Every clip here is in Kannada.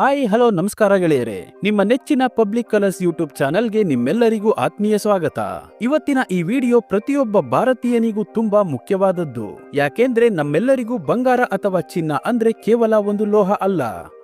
ಹಾಯ್, ಹಲೋ, ನಮಸ್ಕಾರ ಗೆಳೆಯರೆ. ನಿಮ್ಮ ನೆಚ್ಚಿನ ಪಬ್ಲಿಕ್ ಕಲರ್ಸ್ ಯೂಟ್ಯೂಬ್ ಚಾನೆಲ್ಗೆ ನಿಮ್ಮೆಲ್ಲರಿಗೂ ಆತ್ಮೀಯ ಸ್ವಾಗತ. ಇವತ್ತಿನ ಈ ವಿಡಿಯೋ ಪ್ರತಿಯೊಬ್ಬ ಭಾರತೀಯನಿಗೂ ತುಂಬಾ ಮುಖ್ಯವಾದದ್ದು. ಯಾಕೆಂದ್ರೆ ನಮ್ಮೆಲ್ಲರಿಗೂ ಬಂಗಾರ ಅಥವಾ ಚಿನ್ನ ಅಂದ್ರೆ ಕೇವಲ ಒಂದು ಲೋಹ ಅಲ್ಲ.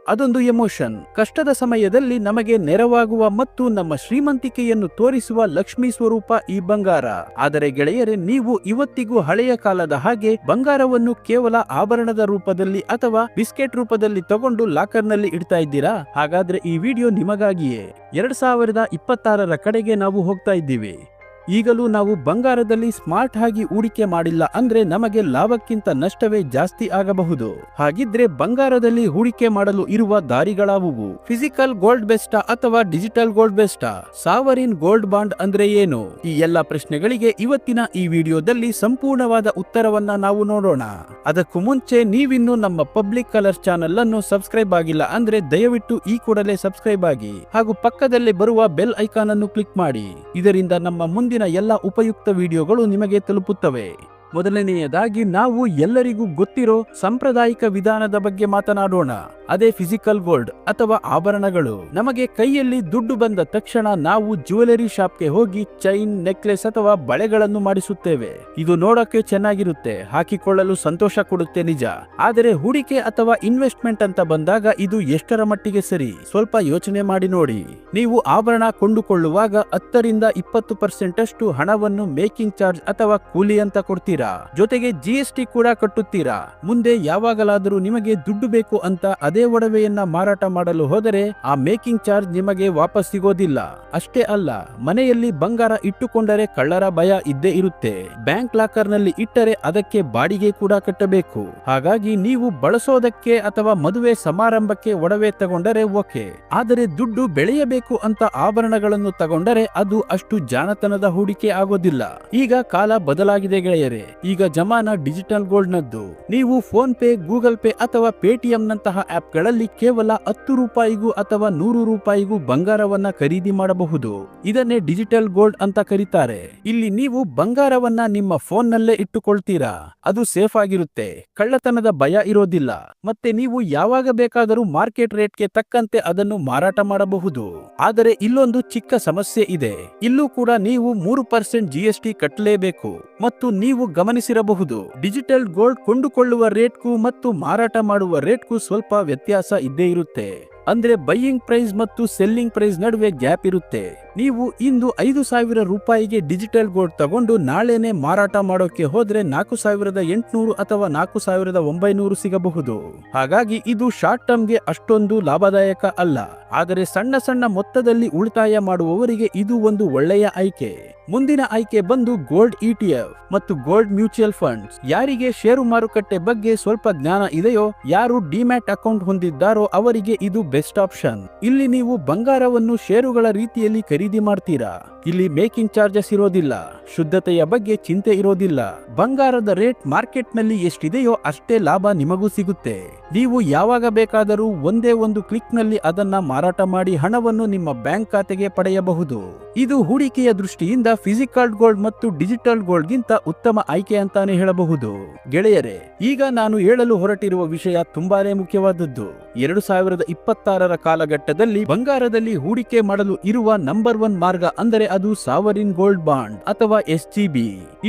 ಅದೊಂದು ಎಮೋಷನ್. ಕಷ್ಟದ ಸಮಯದಲ್ಲಿ ನಮಗೆ ನೆರವಾಗುವ ಮತ್ತು ನಮ್ಮ ಶ್ರೀಮಂತಿಕೆಯನ್ನು ತೋರಿಸುವ ಲಕ್ಷ್ಮೀ ಸ್ವರೂಪ ಈ ಬಂಗಾರ. ಆದರೆ ಗೆಳೆಯರೆ, ನೀವು ಇವತ್ತಿಗೂ ಹಳೆಯ ಕಾಲದ ಹಾಗೆ ಬಂಗಾರವನ್ನು ಕೇವಲ ಆಭರಣದ ರೂಪದಲ್ಲಿ ಅಥವಾ ಬಿಸ್ಕೆಟ್ ರೂಪದಲ್ಲಿ ತಗೊಂಡು ಲಾಕರ್ನಲ್ಲಿ ಇಡ್ತಾ ಇದ್ದೀರಾ? ಹಾಗಾದ್ರೆ ಈ ವಿಡಿಯೋ ನಿಮಗಾಗಿಯೇ. ಎರಡ್ ಸಾವಿರದ ಇಪ್ಪತ್ತಾರರ ಕಡೆಗೆ ನಾವು ಹೋಗ್ತಾ ಇದ್ದೀವಿ. ಈಗಲೂ ನಾವು ಬಂಗಾರದಲ್ಲಿ ಸ್ಮಾರ್ಟ್ ಆಗಿ ಹೂಡಿಕೆ ಮಾಡಿಲ್ಲ ಅಂದ್ರೆ ನಮಗೆ ಲಾಭಕ್ಕಿಂತ ನಷ್ಟವೇ ಜಾಸ್ತಿ ಆಗಬಹುದು. ಹಾಗಿದ್ರೆ ಬಂಗಾರದಲ್ಲಿ ಹೂಡಿಕೆ ಮಾಡಲು ಇರುವ ದಾರಿಗಳಾವುವು? ಫಿಸಿಕಲ್ ಗೋಲ್ಡ್ ಬೆಸ್ಟಾ ಅಥವಾ ಡಿಜಿಟಲ್ ಗೋಲ್ಡ್ ಬೆಸ್ಟಾ ಸಾವರಿನ್ ಗೋಲ್ಡ್ ಬಾಂಡ್ ಅಂದ್ರೆ ಏನು? ಈ ಎಲ್ಲಾ ಪ್ರಶ್ನೆಗಳಿಗೆ ಇವತ್ತಿನ ಈ ವಿಡಿಯೋದಲ್ಲಿ ಸಂಪೂರ್ಣವಾದ ಉತ್ತರವನ್ನ ನಾವು ನೋಡೋಣ. ಅದಕ್ಕೂ ಮುಂಚೆ ನೀವಿನ್ನು ನಮ್ಮ ಪಬ್ಲಿಕ್ ಕಲರ್ಸ್ ಚಾನೆಲ್ ಅನ್ನು ಸಬ್ಸ್ಕ್ರೈಬ್ ಆಗಿಲ್ಲ ಅಂದ್ರೆ ದಯವಿಟ್ಟು ಈ ಕೂಡಲೇ ಸಬ್ಸ್ಕ್ರೈಬ್ ಆಗಿ ಹಾಗೂ ಪಕ್ಕದಲ್ಲೇ ಬರುವ ಬೆಲ್ ಐಕಾನ್ ಅನ್ನು ಕ್ಲಿಕ್ ಮಾಡಿ. ಇದರಿಂದ ನಮ್ಮ ಮುಂದಿನ ಎಲ್ಲ ಉಪಯುಕ್ತ ವಿಡಿಯೋಗಳು ನಿಮಗೆ ತಲುಪುತ್ತವೆ. ಮೊದಲನೆಯದಾಗಿ ನಾವು ಎಲ್ಲರಿಗೂ ಗೊತ್ತಿರೋ ಸಾಂಪ್ರದಾಯಿಕ ವಿಧಾನದ ಬಗ್ಗೆ ಮಾತನಾಡೋಣ. ಅದೇ ಫಿಸಿಕಲ್ ಗೋಲ್ಡ್ ಅಥವಾ ಆಭರಣಗಳು. ನಮಗೆ ಕೈಯಲ್ಲಿ ದುಡ್ಡು ಬಂದ ತಕ್ಷಣ ನಾವು ಜ್ಯುವೆಲರಿ ಶಾಪ್ಗೆ ಹೋಗಿ ಚೈನ್ ನೆಕ್ಲೆಸ್ ಅಥವಾ ಬಳೆಗಳನ್ನು ಮಾಡಿಸುತ್ತೇವೆ. ಇದು ನೋಡಕ್ಕೆ ಚೆನ್ನಾಗಿರುತ್ತೆ, ಹಾಕಿಕೊಳ್ಳಲು ಸಂತೋಷ ಕೊಡುತ್ತೆ ನಿಜ. ಆದರೆ ಹೂಡಿಕೆ ಅಥವಾ ಇನ್ವೆಸ್ಟ್ಮೆಂಟ್ ಅಂತ ಬಂದಾಗ ಇದು ಎಷ್ಟರ ಮಟ್ಟಿಗೆ ಸರಿ? ಸ್ವಲ್ಪ ಯೋಚನೆ ಮಾಡಿ ನೋಡಿ. ನೀವು ಆಭರಣ ಕೊಂಡುಕೊಳ್ಳುವಾಗ ಹತ್ತರಿಂದ ಇಪ್ಪತ್ತು ಪರ್ಸೆಂಟ್ ಅಷ್ಟು ಹಣವನ್ನು ಮೇಕಿಂಗ್ ಚಾರ್ಜ್ ಅಥವಾ ಕೂಲಿ ಅಂತ ಕೊಡ್ತೀರಾ? ಜೊತೆಗೆ ಜಿಎಸ್ಟಿ ಕೂಡ ಕಟ್ಟುತ್ತೀರಾ? ಮುಂದೆ ಯಾವಾಗಲಾದರೂ ನಿಮಗೆ ದುಡ್ಡು ಬೇಕು ಅಂತ ಅದೇ ಒಡವೆಯನ್ನ ಮಾರಾಟ ಮಾಡಲು ಹೋದರೆ ಆ ಮೇಕಿಂಗ್ ಚಾರ್ಜ್ ನಿಮಗೆ ವಾಪಸ್ ಸಿಗೋದಿಲ್ಲ. ಅಷ್ಟೇ ಅಲ್ಲ, ಮನೆಯಲ್ಲಿ ಬಂಗಾರ ಇಟ್ಟುಕೊಂಡರೆ ಕಳ್ಳರ ಭಯ ಇದ್ದೇ ಇರುತ್ತೆ. ಬ್ಯಾಂಕ್ ಲಾಕರ್ನಲ್ಲಿ ಇಟ್ಟರೆ ಅದಕ್ಕೆ ಬಾಡಿಗೆ ಕೂಡ ಕಟ್ಟಬೇಕು. ಹಾಗಾಗಿ ನೀವು ಬಳಸೋದಕ್ಕೆ ಅಥವಾ ಮದುವೆ ಸಮಾರಂಭಕ್ಕೆ ಒಡವೆ ತಗೊಂಡರೆ ಓಕೆ. ಆದರೆ ದುಡ್ಡು ಬೆಳೆಯಬೇಕು ಅಂತ ಆಭರಣಗಳನ್ನು ತಗೊಂಡರೆ ಅದು ಅಷ್ಟು ಜಾಣತನದ ಹೂಡಿಕೆ ಆಗೋದಿಲ್ಲ. ಈಗ ಕಾಲ ಬದಲಾಗಿದೆ ಗೆಳೆಯರೆ. ಈಗ ಜಮಾನ ಡಿಜಿಟಲ್ ಗೋಲ್ಡ್ ನದ್ದು ನೀವು ಫೋನ್ ಪೇ, ಗೂಗಲ್ ಪೇ ಅಥವಾ ಪೇಟಿಎಂ ನಂತಹ ಆಪ್ಗಳಲ್ಲಿ ಕೇವಲ ಹತ್ತು ರೂಪಾಯಿಗೂ ಅಥವಾ ನೂರು ರೂಪಾಯಿಗೂ ಬಂಗಾರವನ್ನ ಖರೀದಿ ಮಾಡಬಹುದು. ಇದನ್ನೇ ಡಿಜಿಟಲ್ ಗೋಲ್ಡ್ ಅಂತ ಕರೀತಾರೆ. ಇಲ್ಲಿ ನೀವು ಬಂಗಾರವನ್ನ ನಿಮ್ಮ ಫೋನ್ ನಲ್ಲೇ ಇಟ್ಟುಕೊಳ್ತೀರಾ? ಅದು ಸೇಫ್ ಆಗಿರುತ್ತೆ. ಕಳ್ಳತನದ ಭಯ ಇರೋದಿಲ್ಲ. ಮತ್ತೆ ನೀವು ಯಾವಾಗ ಬೇಕಾದರೂ ಮಾರ್ಕೆಟ್ ರೇಟ್ಗೆ ತಕ್ಕಂತೆ ಅದನ್ನು ಮಾರಾಟ ಮಾಡಬಹುದು. ಆದರೆ ಇಲ್ಲೊಂದು ಚಿಕ್ಕ ಸಮಸ್ಯೆ ಇದೆ. ಇಲ್ಲೂ ಕೂಡ ನೀವು ಮೂರು ಪರ್ಸೆಂಟ್ ಜಿಎಸ್ಟಿ ಕಟ್ಟಲೇಬೇಕು. ಮತ್ತು ನೀವು ಗಮನಿಸಿರಬಹುದು. ಡಿಜಿಟಲ್ ಗೋಲ್ಡ್ ಕೊಂಡುಕೊಳ್ಳುವ ರೇಟ್ಗೂ ಮತ್ತು ಮಾರಾಟ ಮಾಡುವ ರೇಟ್ಗೂ ಸ್ವಲ್ಪ ವ್ಯತ್ಯಾಸ ಇದ್ದೇ ಇರುತ್ತೆ. ಅಂದ್ರೆ ಬೈಯಿಂಗ್ ಪ್ರೈಸ್ ಮತ್ತು ಸೆಲ್ಲಿಂಗ್ ಪ್ರೈಸ್ ನಡುವೆ ಗ್ಯಾಪ್ ಇರುತ್ತೆ. ನೀವು ಇಂದು ಐದು ಸಾವಿರ ರೂಪಾಯಿಗೆ ಡಿಜಿಟಲ್ ಗೋಲ್ಡ್ ತಗೊಂಡು ನಾಳೆನೆ ಮಾರಾಟ ಮಾಡೋಕೆ ಹೋದ್ರೆ ನಾಲ್ಕು ಸಾವಿರದ ಎಂಟುನೂರು ಅಥವಾ ನಾಲ್ಕು ಸಾವಿರದ ಒಂಬೈನೂರು ಸಿಗಬಹುದು. ಹಾಗಾಗಿ ಇದು ಶಾರ್ಟ್ ಟರ್ಮ್ಗೆ ಅಷ್ಟೊಂದು ಲಾಭದಾಯಕ ಅಲ್ಲ. ಆದರೆ ಸಣ್ಣ ಸಣ್ಣ ಮೊತ್ತದಲ್ಲಿ ಉಳಿತಾಯ ಮಾಡುವವರಿಗೆ ಇದು ಒಂದು ಒಳ್ಳೆಯ ಆಯ್ಕೆ. ಮುಂದಿನ ಆಯ್ಕೆ ಬಂದು ಗೋಲ್ಡ್ ಇಟಿಎಫ್ ಮತ್ತು ಗೋಲ್ಡ್ ಮ್ಯೂಚುವಲ್ ಫಂಡ್ಸ್. ಯಾರಿಗೆ ಷೇರು ಮಾರುಕಟ್ಟೆ ಬಗ್ಗೆ ಸ್ವಲ್ಪ ಜ್ಞಾನ ಇದೆಯೋ, ಯಾರು ಡಿಮ್ಯಾಟ್ ಅಕೌಂಟ್ ಹೊಂದಿದ್ದಾರೋ ಅವರಿಗೆ ಇದು ಬೆಸ್ಟ್ ಆಪ್ಷನ್. ಇಲ್ಲಿ ನೀವು ಬಂಗಾರವನ್ನು ಷೇರುಗಳ ರೀತಿಯಲ್ಲಿ ಖರೀದಿ ಮಾಡ್ತೀರಾ? ಇಲ್ಲಿ ಮೇಕಿಂಗ್ ಚಾರ್ಜಸ್ ಇರೋದಿಲ್ಲ. ಶುದ್ಧತೆಯ ಬಗ್ಗೆ ಚಿಂತೆ ಇರೋದಿಲ್ಲ. ಬಂಗಾರದ ರೇಟ್ ಮಾರ್ಕೆಟ್ನಲ್ಲಿ ಎಷ್ಟಿದೆಯೋ ಅಷ್ಟೇ ಲಾಭ ನಿಮಗೂ ಸಿಗುತ್ತೆ. ನೀವು ಯಾವಾಗ ಬೇಕಾದರೂ ಒಂದೇ ಒಂದು ಕ್ಲಿಕ್ನಲ್ಲಿ ಅದನ್ನ ಮಾರಾಟ ಮಾಡಿ ಹಣವನ್ನು ನಿಮ್ಮ ಬ್ಯಾಂಕ್ ಖಾತೆಗೆ ಪಡೆಯಬಹುದು. ಇದು ಹೂಡಿಕೆಯ ದೃಷ್ಟಿಯಿಂದ ಫಿಸಿಕಲ್ ಗೋಲ್ಡ್ ಮತ್ತು ಡಿಜಿಟಲ್ ಗೋಲ್ಡ್ ಗಿಂತ ಉತ್ತಮ ಆಯ್ಕೆ ಅಂತಾನೆ ಹೇಳಬಹುದು. ಗೆಳೆಯರೆ, ಈಗ ನಾನು ಹೇಳಲು ಹೊರಟಿರುವ ವಿಷಯ ತುಂಬಾನೇ ಮುಖ್ಯವಾದದ್ದು. ಎರಡು ಸಾವಿರದ ಇಪ್ಪತ್ತಾರರ ಕಾಲಘಟ್ಟದಲ್ಲಿ ಬಂಗಾರದಲ್ಲಿ ಹೂಡಿಕೆ ಮಾಡಲು ಇರುವ ನಂಬರ್ ಒನ್ ಮಾರ್ಗ ಅಂದರೆ ಅದು ಸಾವರಿನ್ ಗೋಲ್ಡ್ ಬಾಂಡ್ ಅಥವಾ ಎಸ್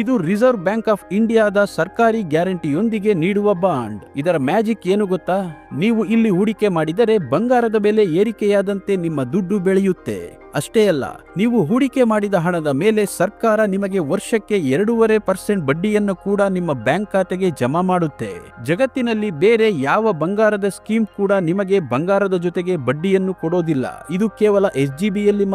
ಇದು ರಿಸರ್ವ್ ಬ್ಯಾಂಕ್ ಆಫ್ ಇಂಡಿಯಾದ ಸರ್ಕಾರಿ ಗ್ಯಾರಂಟಿಯೊಂದಿಗೆ ನೀಡುವ ಬಾಂಡ್. ಇದರ ಮ್ಯಾಜಿಕ್ ಏನು ಗೊತ್ತಾ? ನೀವು ಇಲ್ಲಿ ಹೂಡಿಕೆ ಮಾಡಿದರೆ ಬಂಗಾರದ ಬೆಲೆ ಏರಿಕೆಯಾದಂತೆ ನಿಮ್ಮ ದುಡ್ಡು ಬೆಳೆಯುತ್ತೆ. ಅಷ್ಟೇ ಅಲ್ಲ, ನೀವು ಹೂಡಿಕೆ ಮಾಡಿದ ಹಣದ ಮೇಲೆ ಸರ್ಕಾರ ನಿಮಗೆ ವರ್ಷಕ್ಕೆ ಎರಡೂವರೆ ಪರ್ಸೆಂಟ್ ಬಡ್ಡಿಯನ್ನು ಕೂಡ ನಿಮ್ಮ ಬ್ಯಾಂಕ್ ಖಾತೆಗೆ ಜಮಾ ಮಾಡುತ್ತೆ. ಜಗತ್ತಿನಲ್ಲಿ ಬೇರೆ ಯಾವ ಬಂಗಾರದ ಸ್ಕೀಮ್ ಕೂಡ ನಿಮಗೆ ಬಂಗಾರದ ಜೊತೆಗೆ ಬಡ್ಡಿಯನ್ನು ಕೊಡೋದಿಲ್ಲ. ಇದು ಕೇವಲ ಎಸ್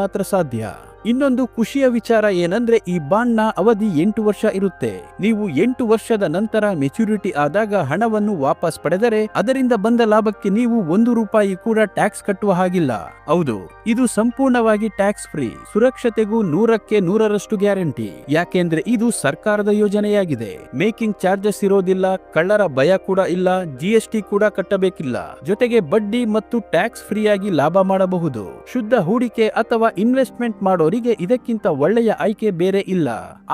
ಮಾತ್ರ ಸಾಧ್ಯ. ಇನ್ನೊಂದು ಖುಷಿಯ ವಿಚಾರ ಏನಂದ್ರೆ ಈ ಬಾಂಡ್ ಅವಧಿ ಎಂಟು ವರ್ಷ ಇರುತ್ತೆ. ನೀವು ಎಂಟು ವರ್ಷದ ನಂತರ ಮೆಚುರಿಟಿ ಆದಾಗ ಹಣವನ್ನು ವಾಪಸ್ ಪಡೆದರೆ ಅದರಿಂದ ಬಂದ ಲಾಭಕ್ಕೆ ನೀವು ಒಂದು ರೂಪಾಯಿ ಕೂಡ ಟ್ಯಾಕ್ಸ್ ಕಟ್ಟುವ ಹಾಗಿಲ್ಲ. ಹೌದು, ಇದು ಸಂಪೂರ್ಣವಾಗಿ ಟ್ಯಾಕ್ಸ್ ಫ್ರೀ, ಸುರಕ್ಷತೆಗೂ ನೂರಕ್ಕೆ ನೂರರಷ್ಟು ಗ್ಯಾರಂಟಿ. ಯಾಕೆಂದ್ರೆ ಇದು ಸರ್ಕಾರದ ಯೋಜನೆಯಾಗಿದೆ. ಮೇಕಿಂಗ್ ಚಾರ್ಜಸ್ ಇರೋದಿಲ್ಲ, ಕಳ್ಳರ ಭಯ ಕೂಡ ಇಲ್ಲ ಜಿಎಸ್ಟಿ ಕೂಡ ಕಟ್ಟಬೇಕಿಲ್ಲ. ಜೊತೆಗೆ ಬಡ್ಡಿ ಮತ್ತು ಟ್ಯಾಕ್ಸ್ ಫ್ರೀ ಆಗಿ ಲಾಭ ಮಾಡಬಹುದು. ಶುದ್ಧ ಹೂಡಿಕೆ ಅಥವಾ ಇನ್ವೆಸ್ಟ್ಮೆಂಟ್ ಮಾಡೋ ಇರುವವರಿಗೆ ಇದಕ್ಕಿಂತ ಒಳ್ಳೆಯ ಆಯ್ಕೆ ಬೇರೆ ಇಲ್ಲ.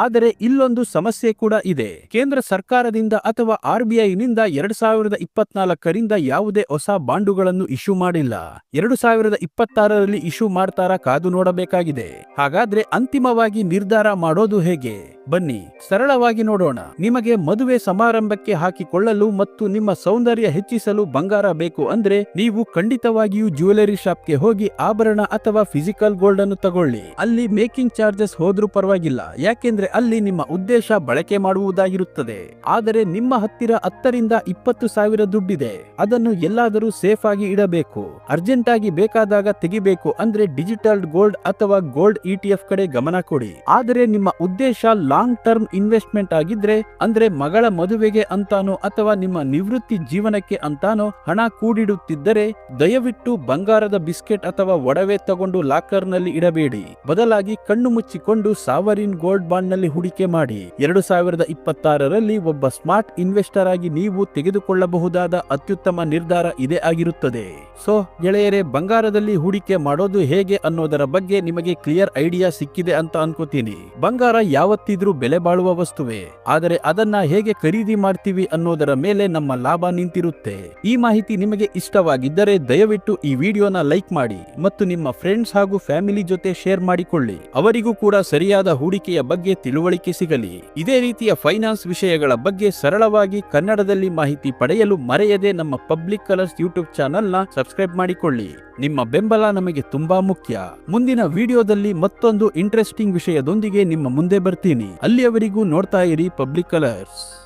ಆದರೆ ಇಲ್ಲೊಂದು ಸಮಸ್ಯೆ ಕೂಡ ಇದೆ. ಕೇಂದ್ರ ಸರ್ಕಾರದಿಂದ ಅಥವಾ ಆರ್ಬಿಐನಿಂದ ಎರಡ್ ಸಾವಿರದ ಇಪ್ಪತ್ನಾಲ್ಕರಿಂದ ಯಾವುದೇ ಹೊಸ ಬಾಂಡುಗಳನ್ನು ಇಶ್ಯೂ ಮಾಡಿಲ್ಲ. ಎರಡು ಸಾವಿರದ ಇಪ್ಪತ್ತಾರರಲ್ಲಿ ಇಶ್ಯೂ ಮಾಡ್ತಾರ ಕಾದು ನೋಡಬೇಕಾಗಿದೆ. ಹಾಗಾದ್ರೆ ಅಂತಿಮವಾಗಿ ನಿರ್ಧಾರ ಮಾಡೋದು ಹೇಗೆ? ಬನ್ನಿ, ಸರಳವಾಗಿ ನೋಡೋಣ. ನಿಮಗೆ ಮದುವೆ ಸಮಾರಂಭಕ್ಕೆ ಹಾಕಿಕೊಳ್ಳಲು ಮತ್ತು ನಿಮ್ಮ ಸೌಂದರ್ಯ ಹೆಚ್ಚಿಸಲು ಬಂಗಾರ ಬೇಕು ಅಂದ್ರೆ ನೀವು ಖಂಡಿತವಾಗಿಯೂ ಜ್ಯುವೆಲರಿ ಶಾಪ್ಗೆ ಹೋಗಿ ಆಭರಣ ಅಥವಾ ಫಿಸಿಕಲ್ ಗೋಲ್ಡ್ ಅನ್ನು ತಗೊಳ್ಳಿ ಅಲ್ಲಿ ಮೇಕಿಂಗ್ ಚಾರ್ಜಸ್ ಹೋದ್ರೂ ಪರವಾಗಿಲ್ಲ. ಯಾಕೆಂದ್ರೆ ಅಲ್ಲಿ ನಿಮ್ಮ ಉದ್ದೇಶ ಬಳಕೆ ಮಾಡುವುದಾಗಿರುತ್ತದೆ. ಆದರೆ ನಿಮ್ಮ ಹತ್ತಿರ ಹತ್ತರಿಂದ ಇಪ್ಪತ್ತು ಸಾವಿರ ದುಡ್ಡಿದೆ. ಅದನ್ನು ಎಲ್ಲಾದರೂ ಸೇಫ್ ಆಗಿ ಇಡಬೇಕು. ಅರ್ಜೆಂಟ್ ಆಗಿ ಬೇಕಾದಾಗ ತೆಗಿಬೇಕು ಅಂದ್ರೆ ಡಿಜಿಟಲ್ ಗೋಲ್ಡ್ ಅಥವಾ ಗೋಲ್ಡ್ ಇಟಿಎಫ್ ಕಡೆ ಗಮನ ಕೊಡಿ. ಆದರೆ ನಿಮ್ಮ ಉದ್ದೇಶ ಲಾಂಗ್ ಟರ್ಮ್ ಇನ್ವೆಸ್ಟ್ಮೆಂಟ್ ಆಗಿದ್ರೆ, ಅಂದ್ರೆ ಮಗಳ ಮದುವೆಗೆ ಅಂತಾನೋ ಅಥವಾ ನಿಮ್ಮ ನಿವೃತ್ತಿ ಜೀವನಕ್ಕೆ ಅಂತಾನೋ ಹಣ ಕೂಡಿಡುತ್ತಿದ್ದರೆ, ದಯವಿಟ್ಟು ಬಂಗಾರದ ಬಿಸ್ಕೆಟ್ ಅಥವಾ ಒಡವೆ ತಗೊಂಡು ಲಾಕರ್ನಲ್ಲಿ ಇಡಬೇಡಿ ಬದಲಾಗಿ ಕಣ್ಣು ಮುಚ್ಚಿಕೊಂಡು ಸಾವರಿನ್ ಗೋಲ್ಡ್ ಬಾಂಡ್ನಲ್ಲಿ ಹೂಡಿಕೆ ಮಾಡಿ. ಎರಡು ಸಾವಿರದ ಇಪ್ಪತ್ತಾರರಲ್ಲಿ ಒಬ್ಬ ಸ್ಮಾರ್ಟ್ ಇನ್ವೆಸ್ಟರ್ ಆಗಿ ನೀವು ತೆಗೆದುಕೊಳ್ಳಬಹುದಾದ ಅತ್ಯುತ್ತಮ ನಿರ್ಧಾರ ಇದೇ ಆಗಿರುತ್ತದೆ. ಸೊ, ಗೆಳೆಯರೇ, ಬಂಗಾರದಲ್ಲಿ ಹೂಡಿಕೆ ಮಾಡೋದು ಹೇಗೆ ಅನ್ನೋದರ ಬಗ್ಗೆ ನಿಮಗೆ ಕ್ಲಿಯರ್ ಐಡಿಯಾ ಸಿಕ್ಕಿದೆ ಅಂತ ಅನ್ಕೋತೀನಿ. ಬಂಗಾರ ಯಾವತ್ತಿದ್ರೂ ಬೆಲೆ ಬಾಳುವ ವಸ್ತುವೇ, ಆದರೆ ಅದನ್ನ ಹೇಗೆ ಖರೀದಿ ಮಾಡ್ತೀವಿ ಅನ್ನೋದರ ಮೇಲೆ ನಮ್ಮ ಲಾಭ ನಿಂತಿರುತ್ತೆ. ಈ ಮಾಹಿತಿ ನಿಮಗೆ ಇಷ್ಟವಾಗಿದ್ದರೆ ದಯವಿಟ್ಟು ಈ ವಿಡಿಯೋನ ಲೈಕ್ ಮಾಡಿ ಮತ್ತು ನಿಮ್ಮ ಫ್ರೆಂಡ್ಸ್ ಹಾಗೂ ಫ್ಯಾಮಿಲಿ ಜೊತೆ ಶೇರ್ ಮಾಡಿಕೊಳ್ಳಿ. ಅವರಿಗೂ ಕೂಡ ಸರಿಯಾದ ಹೂಡಿಕೆಯ ಬಗ್ಗೆ ತಿಳುವಳಿಕೆ ಸಿಗಲಿ. ಇದೇ ರೀತಿಯ ಫೈನಾನ್ಸ್ ವಿಷಯಗಳ ಬಗ್ಗೆ ಸರಳವಾಗಿ ಕನ್ನಡದಲ್ಲಿ ಮಾಹಿತಿ ಪಡೆಯಲು ಮರೆಯದೆ ನಮ್ಮ ಪಬ್ಲಿಕ್ ಕಲರ್ಸ್ ಯೂಟ್ಯೂಬ್ ಚಾನೆಲ್ನ ಸಬ್ಸ್ಕ್ರೈಬ್ ಮಾಡಿಕೊಳ್ಳಿ. ನಿಮ್ಮ ಬೆಂಬಲ ನಮಗೆ ತುಂಬಾ ಮುಖ್ಯ. ಮುಂದಿನ ವಿಡಿಯೋದಲ್ಲಿ ಮತ್ತೊಂದು ಇಂಟ್ರೆಸ್ಟಿಂಗ್ ವಿಷಯದೊಂದಿಗೆ ನಿಮ್ಮ ಮುಂದೆ ಬರ್ತೀನಿ. ಅಲ್ಲಿಯವರೆಗೂ ನೋಡ್ತಾ ಇರಿ ಪಬ್ಲಿಕ್ ಕಲರ್ಸ್.